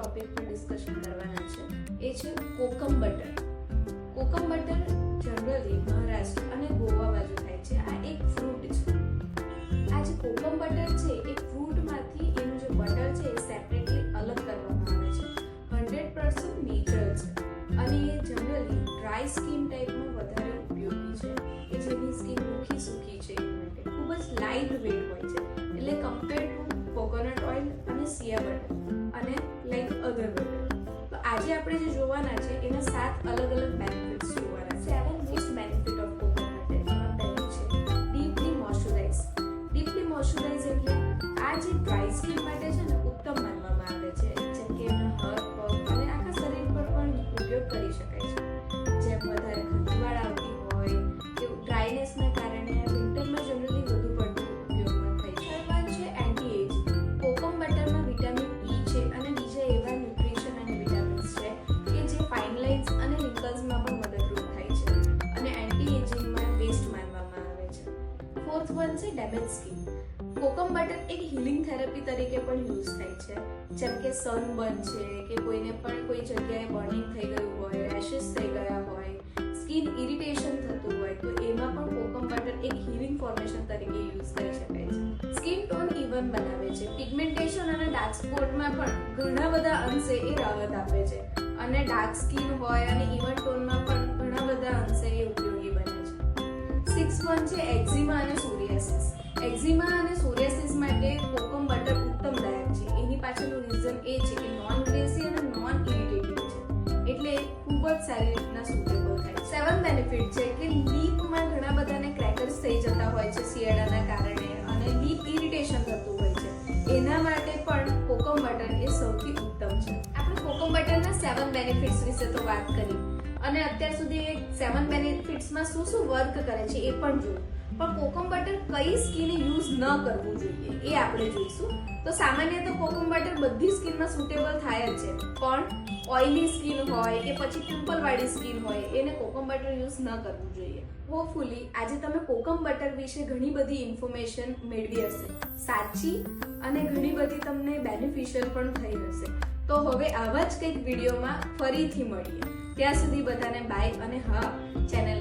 Topic discussion કરવાના છે. એ છે kokum butter. Kokum butter generally Maharashtra અને ગોવા બાજુ થાય છે. આ એક ફ્રૂટ છે. આ જે કોકમ બટર છે, એ ફ્રૂટમાંથી એનું જે બટર છે, એ સેપરેટલી અલગ કરવામાં આવે છે. હંડ્રેડ પર્સન્ટ નેચરલ છે. અને એ જનરલી ડ્રાય સ્કિન ટાઈપમાં વધારે ઉપયોગી છે. કે જેની સ્કિન રૂખી સૂકી છે એ માટે. ખૂબ જ લાઇટ વેટ હોય છે. એટલે કમ્પેર ટુ આજે આપણે જે જોવાના છે એના સાત અલગ અલગ બેનિફિટ્સ જોવાના છે ડેમેજ સ્કિન. કોકમ બટર એક હિલિંગ થેરાપી તરીકે પણ યુઝ થાય છે. જેમ કે સનબર્ન છે, કે કોઈને પણ કોઈ જગ્યાએ બર્નિંગ થઈ ગયું હોય રેશિસ થઈ ગયા હોય સ્કિન ઇરિટેશન થતું હોય, તો એમાં પણ કોકમ બટર એક હિલિંગ ફોર્મેશન તરીકે યુઝ કરી શકાય છે. સ્કિન ટોન ઇવન બનાવે છે. પિગમેન્ટેશન અને ડાર્ક સ્પોટમાં પણ ઘણા બધા અંશે એ રાહત આપે છે. અને ડાર્ક સ્કિન હોય અને ઇવન ટોનમાં પણ ઘણા બધા અંશે એ ઉપયોગી બને છે. સિક્સ વન છે એક્ઝિમા અને સોરિયાસિસ એક્ઝિમા અને સોરિયાસિસ માટે કોકમ બટર ઉત્તમદાયક છે. એની પાછળનું રીઝન એ છે કે નોન ગ્રેસી અને નોન ઇરિટેટિવ છે. એટલે ખૂબ જ સારી રીતના સુટેબલ થાય. સેવન બેનિફિટ છે કે લીપમાં ઘણા બધાને ક્રેકર્સ થઈ જતા હોય છે શિયાળાના કારણે અને લીપ ઇરિટેશન થતું હોય છે. એના માટે પણ કોકમ બટર એ સૌથી ઉત્તમ છે. આપણે કોકમ બટરના સેવન બેનિફિટ્સ વિશે તો વાત કરી. અને અત્યાર સુધી સેવન બેનિફિટ્સમાં શું શું વર્ક કરે છે એ પણ જોયું. પણ કોકમ બટર કઈ સ્કિને યુઝ ન કરવું જોઈએ એ આપણે જોઈશું. તો સામાન્ય તો કોકમ બટર બધી સ્કિનમાં સુટેબલ થાય જ છે. પણ ઓઇલી સ્કિન હોય કે પછી પિમ્પલવાળી સ્કીન હોય, એને કોકમ બટર યુઝ ન કરવું જોઈએ. હોપફુલી આજે તમે કોકમ બટર વિશે ઘણી બધી ઇન્ફોર્મેશન મેળવી હશે. સાચી અને ઘણી બધી તમને બેનિફિશિયલ પણ થઈ હશે. તો હવે આવા જ કંઈક વિડીયોમાં ફરીથી મળીએ. ત્યાં સુધી બધાને બાય અને હા ચેનલને